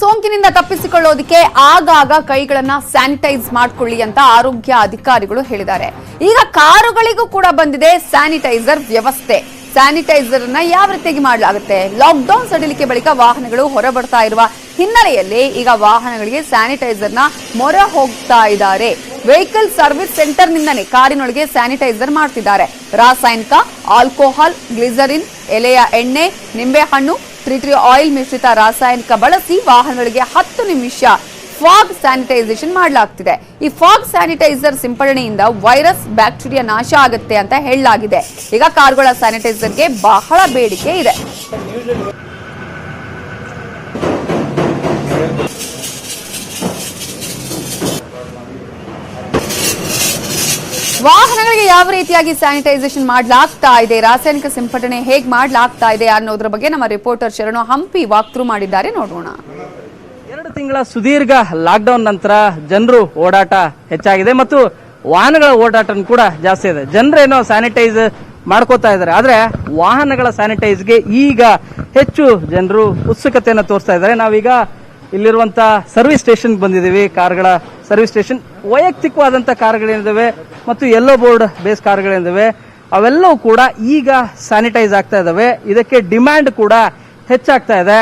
ಸೋಂಕಿನಿಂದ ತಪ್ಪಿಸಿಕೊಳ್ಳೋದಕ್ಕೆ ಆಗಾಗ ಕೈಗಳನ್ನ ಸ್ಯಾನಿಟೈಸ್ ಮಾಡ್ಕೊಳ್ಳಿ ಅಂತ ಆರೋಗ್ಯ ಅಧಿಕಾರಿಗಳು ಹೇಳಿದ್ದಾರೆ. ಈಗ ಕಾರುಗಳಿಗೂ ಕೂಡ ಬಂದಿದೆ ಸ್ಯಾನಿಟೈಸರ್ ವ್ಯವಸ್ಥೆ. ಸ್ಯಾನಿಟೈಸರ್ ಅನ್ನ ಯಾವ ರೀತಿಯಾಗಿ ಮಾಡಲಾಗುತ್ತೆ? ಲಾಕ್ಡೌನ್ ಸಡಿಲಿಕೆ ಬಳಿಕ ವಾಹನಗಳು ಹೊರಬರ್ತಾ ಇರುವ ಹಿನ್ನೆಲೆಯಲ್ಲಿ ಈಗ ವಾಹನಗಳಿಗೆ ಸ್ಯಾನಿಟೈಸರ್ನ ಮೊರೆ ಹೋಗ್ತಾ ಇದ್ದಾರೆ. ವೆಹಿಕಲ್ ಸರ್ವಿಸ್ ಸೆಂಟರ್ ನಿಂದನೇ ಕಾರಿನೊಳಗೆ ಸ್ಯಾನಿಟೈಸರ್ ಮಾಡ್ತಿದ್ದಾರೆ. ರಾಸಾಯನಿಕ, ಆಲ್ಕೋಹಾಲ್, ಗ್ಲಿಸರಿನ್, ಎಲೆಯ ಎಣ್ಣೆ, ನಿಂಬೆಹಣ್ಣು ಟ್ರಿಟ್ರಿ ಆಯಿಲ್ ಮಿಶ್ರಿತ ರಾಸಾಯನಿಕ ಬಳಸಿ ವಾಹನಗಳಿಗೆ ಹತ್ತು ನಿಮಿಷ ಫಾಗ್ ಸ್ಯಾನಿಟೈಸೇಷನ್ ಮಾಡಲಾಗ್ತಿದೆ. ಈ ಫಾಗ್ ಸ್ಯಾನಿಟೈಸರ್ ಸಿಂಪಡಣೆಯಿಂದ ವೈರಸ್, ಬ್ಯಾಕ್ಟೀರಿಯಾ ನಾಶ ಆಗುತ್ತೆ ಅಂತ ಹೇಳಲಾಗಿದೆ. ಈಗ ಕಾರ್ಗಳ ಸ್ಯಾನಿಟೈಸರ್ಗೆ ಬಹಳ ಬೇಡಿಕೆ ಇದೆ. ವಾಹನಗಳಿಗೆ ಯಾವ ರೀತಿಯಾಗಿ ಸ್ಯಾನಿಟೈಸೇಷನ್ ಮಾಡಲಾಗ್ತಾ ಇದೆ? ರಾಸಾಯನಿಕ ಸಿಂಪಡಣೆ ಹೇಗೆ ಮಾಡಲಾಗ್ತಾ ಇದೆ ಅನ್ನೋದ್ರ ಬಗ್ಗೆ ನಮ್ಮ ರಿಪೋರ್ಟರ್ ಶರಣು ಹಂಪಿ ವಾಕ್ಥ್ರೂ ಮಾಡಿದ್ದಾರೆ. ನೋಡೋಣ. ಎರಡು ತಿಂಗಳ ಸುದೀರ್ಘ ಲಾಕ್ಡೌನ್ ನಂತರ ಜನರು ಓಡಾಟ ಹೆಚ್ಚಾಗಿದೆ ಮತ್ತು ವಾಹನಗಳ ಓಡಾಟ ಕೂಡ ಜಾಸ್ತಿ ಇದೆ. ಜನರೇನೋ ಸ್ಯಾನಿಟೈಸ್ ಮಾಡ್ಕೋತಾ ಇದ್ದಾರೆ. ಆದ್ರೆ ವಾಹನಗಳ ಸ್ಯಾನಿಟೈಸ್ಗೆ ಈಗ ಹೆಚ್ಚು ಜನರು ಉತ್ಸುಕತೆಯನ್ನು ತೋರಿಸ್ತಾ ಇದ್ದಾರೆ. ನಾವೀಗ ಇಲ್ಲಿರುವಂತ ಸರ್ವಿಸ್ ಸ್ಟೇಷನ್ ಬಂದಿದ್ದೀವಿ, ಕಾರ್ಗಳ ಸರ್ವಿಸ್ ಸ್ಟೇಷನ್. ವೈಯಕ್ತಿಕವಾದಂತ ಕಾರ್ಗಳೇನಿದಾವೆ ಮತ್ತು ಯೆಲ್ಲೋ ಬೋರ್ಡ್ ಬೇಸ್ ಕಾರ್ಗಳೇನಿದಾವೆ, ಅವೆಲ್ಲವೂ ಕೂಡ ಈಗ ಸ್ಯಾನಿಟೈಸ್ ಆಗ್ತಾ ಇದಾವೆ. ಇದಕ್ಕೆ ಡಿಮ್ಯಾಂಡ್ ಕೂಡ ಹೆಚ್ಚಾಗ್ತಾ ಇದೆ.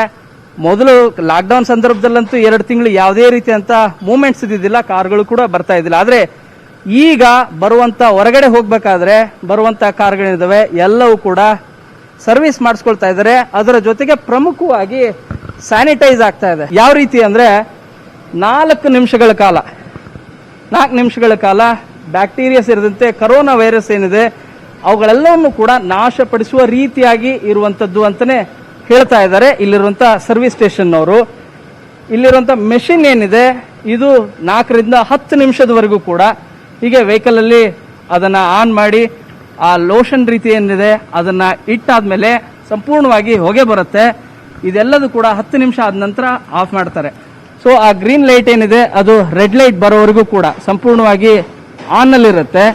ಮೊದಲು ಲಾಕ್ಡೌನ್ ಸಂದರ್ಭದಲ್ಲಂತೂ ಎರಡು ತಿಂಗಳು ಯಾವುದೇ ರೀತಿಯಂತ ಮೂವ್ಮೆಂಟ್ಸ್ ಇದ್ದಿದ್ದಿಲ್ಲ, ಕಾರ್ಗಳು ಕೂಡ ಬರ್ತಾ ಇದ್ದಿಲ್ಲ. ಆದ್ರೆ ಈಗ ಬರುವಂತ ಹೊರಗಡೆ ಹೋಗ್ಬೇಕಾದ್ರೆ ಬರುವಂತ ಕಾರ್ಗಳೇನಿದ್ದಾವೆ ಎಲ್ಲವೂ ಕೂಡ ಸರ್ವಿಸ್ ಮಾಡಿಸ್ಕೊಳ್ತಾ ಇದ್ದಾರೆ ಅದರ ಜೊತೆಗೆ ಪ್ರಮುಖವಾಗಿ ಸ್ಯಾನಿಟೈಸ್ ಆಗ್ತಾ ಇದೆ. ಯಾವ ರೀತಿ ಅಂದರೆ ನಾಲ್ಕು ನಿಮಿಷಗಳ ಕಾಲ. ನಾಲ್ಕು ನಿಮಿಷಗಳ ಕಾಲ ಬ್ಯಾಕ್ಟೀರಿಯಾ ಸೇರಿದಂತೆ ಕರೋನಾ ವೈರಸ್ ಏನಿದೆ, ಅವುಗಳೆಲ್ಲವನ್ನು ಕೂಡ ನಾಶಪಡಿಸುವ ರೀತಿಯಾಗಿ ಇರುವಂತದ್ದು ಅಂತಲೇ ಹೇಳ್ತಾ ಇದ್ದಾರೆ ಇಲ್ಲಿರುವಂತ ಸರ್ವಿಸ್ ಸ್ಟೇಷನ್ ಇಲ್ಲಿರುವಂಥ ಮೆಷಿನ್ ಏನಿದೆ, ಇದು ನಾಲ್ಕರಿಂದ ಹತ್ತು ನಿಮಿಷದವರೆಗೂ ಕೂಡ ಹೀಗೆ ವೆಹಿಕಲ್ ಅಲ್ಲಿ ಅದನ್ನ ಆನ್ ಮಾಡಿ, ಆ ಲೋಷನ್ ರೀತಿ ಏನಿದೆ ಅದನ್ನ ಇಟ್ಟಾದ್ಮೇಲೆ ಸಂಪೂರ್ಣವಾಗಿ ಹೊಗೆ ಬರುತ್ತೆ. ಇದೆಲ್ಲದೂ ಕೂಡ ಹತ್ತು ನಿಮಿಷ ಆದ ನಂತರ ಆಫ್ ಮಾಡ್ತಾರೆ. ಸೊ ಆ ಗ್ರೀನ್ ಲೈಟ್ ಏನಿದೆ, ಅದು ರೆಡ್ ಲೈಟ್ ಬರೋವರೆಗೂ ಕೂಡ ಸಂಪೂರ್ಣವಾಗಿ ಆನ್ ಅಲ್ಲಿರುತ್ತೆ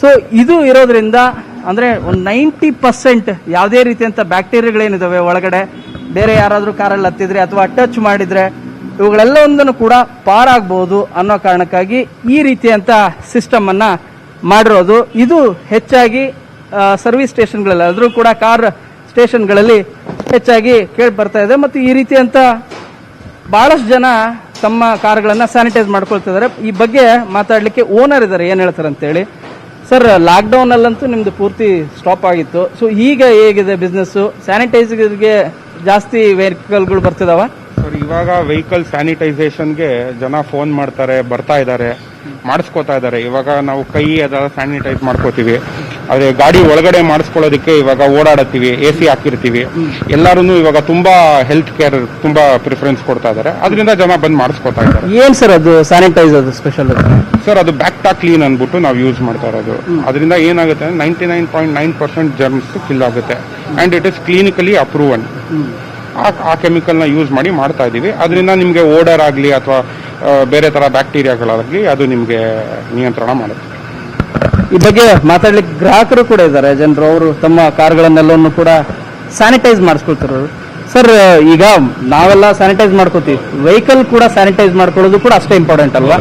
ಸೊ ಇದು ಇರೋದ್ರಿಂದ ಅಂದ್ರೆ ಒಂದು ನೈಂಟಿ ಪರ್ಸೆಂಟ್ ಯಾವುದೇ ರೀತಿಯಂತ ಬ್ಯಾಕ್ಟೀರಿಯಾಗಳೇನಿದಾವೆ ಒಳಗಡೆ, ಬೇರೆ ಯಾರಾದರೂ ಕಾರಲ್ಲಿ ಹತ್ತಿದ್ರೆ ಅಥವಾ ಟಚ್ ಮಾಡಿದ್ರೆ, ಇವುಗಳೆಲ್ಲವೊಂದನ್ನು ಕೂಡ ಪಾರಾಗ್ಬೋದು ಅನ್ನೋ ಕಾರಣಕ್ಕಾಗಿ ಈ ರೀತಿಯಂಥ ಸಿಸ್ಟಮ್ ಅನ್ನ ಮಾಡಿರೋದು. ಇದು ಹೆಚ್ಚಾಗಿ ಸರ್ವಿಸ್ ಸ್ಟೇಷನ್ಗಳಲ್ಲಿ ಆದರೂ ಕೂಡ ಕಾರ್ ಸ್ಟೇಷನ್ಗಳಲ್ಲಿ ಹೆಚ್ಚಾಗಿ ಕೇಳಿ ಬರ್ತಾ ಇದೆ. ಮತ್ತು ಈ ರೀತಿಯಂತ ಬಹಳಷ್ಟು ಜನ ತಮ್ಮ ಕಾರ್ಗಳನ್ನು ಸ್ಯಾನಿಟೈಸ್ ಮಾಡ್ಕೊಳ್ತಿದ್ದಾರೆ. ಈ ಬಗ್ಗೆ ಮಾತಾಡಲಿಕ್ಕೆ ಓನರ್ ಇದ್ದಾರೆ. ಏನು ಹೇಳ್ತಾರೆ ಅಂತೇಳಿ. ಸರ್ ಲಾಕ್ಡೌನಲ್ಲಂತೂ ನಿಮ್ದು ಪೂರ್ತಿ ಸ್ಟಾಪ್ ಆಗಿತ್ತು. ಸೊ ಈಗ ಹೇಗಿದೆ ಬಿಸ್ನೆಸ್ಸು ಸ್ಯಾನಿಟೈಸರ್ಗೆ ಜಾಸ್ತಿ ವೆಹಿಕಲ್ಗಳು ಬರ್ತಿದಾವ? ಇವಾಗ ವೆಹಿಕಲ್ ಸ್ಯಾನಿಟೈಸೇಷನ್ಗೆ ಜನ ಫೋನ್ ಮಾಡ್ತಾರೆ ಬರ್ತಾ ಇದ್ದಾರೆ ಮಾಡಿಸ್ಕೋತಾ ಇದ್ದಾರೆ. ಇವಾಗ ನಾವು ಕೈ ಅದೆಲ್ಲ ಸ್ಯಾನಿಟೈಸ್ ಮಾಡ್ಕೋತೀವಿ. ಅದೇ ಗಾಡಿ ಒಳಗಡೆ ಮಾಡಿಸ್ಕೊಳ್ಳೋದಕ್ಕೆ ಇವಾಗ ಓಡಾಡತ್ತೀವಿ ಎ ಸಿ ಹಾಕಿರ್ತೀವಿ. ಎಲ್ಲರೂ ಇವಾಗ ತುಂಬಾ ಹೆಲ್ತ್ ಕೇರ್ ತುಂಬಾ ಪ್ರಿಫರೆನ್ಸ್ ಕೊಡ್ತಾ ಇದ್ದಾರೆ. ಅದರಿಂದ ಜನ ಬಂದು ಮಾಡಿಸ್ಕೊತಾ ಇದ್ದಾರೆ. ಏನ್ ಸರ್ ಅದು ಸ್ಯಾನಿಟೈಸ್ ಅದು ಸ್ಪೆಷಲ್ ಸರ್ ಅದು ಬ್ಯಾಕ್ ಟಾಕ್ ಕ್ಲೀನ್ ಅಂದ್ಬಿಟ್ಟು ನಾವು ಯೂಸ್ ಮಾಡ್ತಾ ಇರೋದು. ಅದರಿಂದ ಏನಾಗುತ್ತೆ ninety nine point nine percent germs kill ಆಗುತ್ತೆ. And it is clinically approved ಆ ಕೆಮಿಕಲ್ನ ಯೂಸ್ ಮಾಡಿ ಮಾಡ್ತಾ ಇದ್ದೀವಿ. ಅದರಿಂದ ನಿಮಗೆ ಓಡರ್ ಆಗಲಿ ಅಥವಾ ಬೇರೆ ತರ ಬ್ಯಾಕ್ಟೀರಿಯಾಗಳಾಗಲಿ ಅದು ನಿಮಗೆ ನಿಯಂತ್ರಣ ಮಾಡುತ್ತೆ. ಈ ಬಗ್ಗೆ ಮಾತಾಡ್ಲಿಕ್ಕೆ ಗ್ರಾಹಕರು ಕೂಡ ಇದ್ದಾರೆ. ಜನರು ಅವರು ತಮ್ಮ ಕಾರ್ಗಳನ್ನೆಲ್ಲವನ್ನು ಕೂಡ ಸ್ಯಾನಿಟೈಸ್ ಮಾಡಿಸ್ಕೊಳ್ತಾರೆ. ಸರ್ ಈಗ ನಾವೆಲ್ಲ ಸ್ಯಾನಿಟೈಸ್ ಮಾಡ್ಕೋತೀವಿ. ವೆಹಿಕಲ್ ಕೂಡ ಸ್ಯಾನಿಟೈಸ್ ಮಾಡ್ಕೊಳ್ಳೋದು ಕೂಡ ಅಷ್ಟೇ ಇಂಪಾರ್ಟೆಂಟ್ ಅಲ್ವಾ?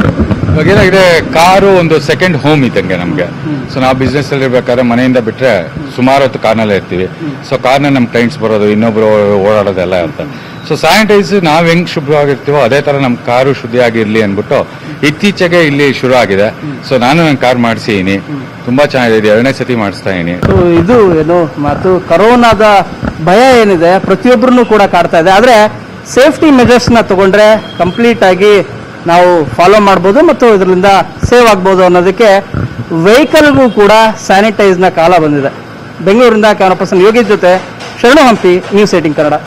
ಇವಾಗ ಕಾರು ಒಂದು ಸೆಕೆಂಡ್ ಹೋಮ್ ಇದ್ದಂಗೆ ನಮಗೆ. ಸೊ ನಾವು ಬಿಸ್ನೆಸ್ ಅಲ್ಲಿ ಇರ್ಬೇಕಾದ್ರೆ ಮನೆಯಿಂದ ಬಿಟ್ರೆ ಸುಮಾರು ಹೊತ್ತು ಕಾರ್ನಲ್ಲೇ ಇರ್ತೀವಿ. ಸೊ ಕಾರ್ನ ನಮ್ಮ ಕ್ಲೈಂಟ್ಸ್ ಬರೋದು, ಇನ್ನೊಬ್ರು ಓಡಾಡೋದೆಲ್ಲ ಅಂತ. ಸೊ ಸ್ಯಾನಿಟೈಸ್ ನಾವು ಹೆಂಗ್ ಶುಭವಾಗಿರ್ತೀವೋ ಅದೇ ತರ ನಮ್ಮ ಕಾರು ಶುದ್ಧಿಯಾಗಿರ್ಲಿ ಅಂದ್ಬಿಟ್ಟು ಇತ್ತೀಚೆಗೆ ಇಲ್ಲಿ ಶುರು ಆಗಿದೆ. ಸೊ ನಾನು ನನ್ನ ಕಾರ್ ಮಾಡಿಸಿದೀನಿ ತುಂಬಾ ಚೆನ್ನಾಗಿದೆ, ಎರಡನೇ ಸತಿ ಮಾಡಿಸ್ತಾ ಇದೀನಿ ಇದು ಏನು ಮತ್ತು ಕರೋನಾದ ಭಯ ಏನಿದೆ ಪ್ರತಿಯೊಬ್ಬರನ್ನು ಕೂಡ ಕಾಡ್ತಾ ಇದೆ. ಆದ್ರೆ ಸೇಫ್ಟಿ ಮೆಜರ್ಸ್ನ ತಗೊಂಡ್ರೆ ಕಂಪ್ಲೀಟ್ ಆಗಿ ನಾವು ಫಾಲೋ ಮಾಡ್ಬೋದು ಮತ್ತು ಇದರಿಂದ ಸೇವ್ ಆಗ್ಬೋದು ಅನ್ನೋದಕ್ಕೆ ವೆಹಿಕಲ್ಗೂ ಕೂಡ ಸ್ಯಾನಿಟೈಸ್ನ ಕಾಲ ಬಂದಿದೆ. ಬೆಂಗಳೂರಿಂದ ಕ್ಯಾಮರಾ ಪರ್ಸನ್ ಯೋಗಿ ಜೊತೆ ಶರಣು ಹಂಪಿ ನ್ಯೂಸ್ ಏಟಿಂಗ್ ಕನ್ನಡ.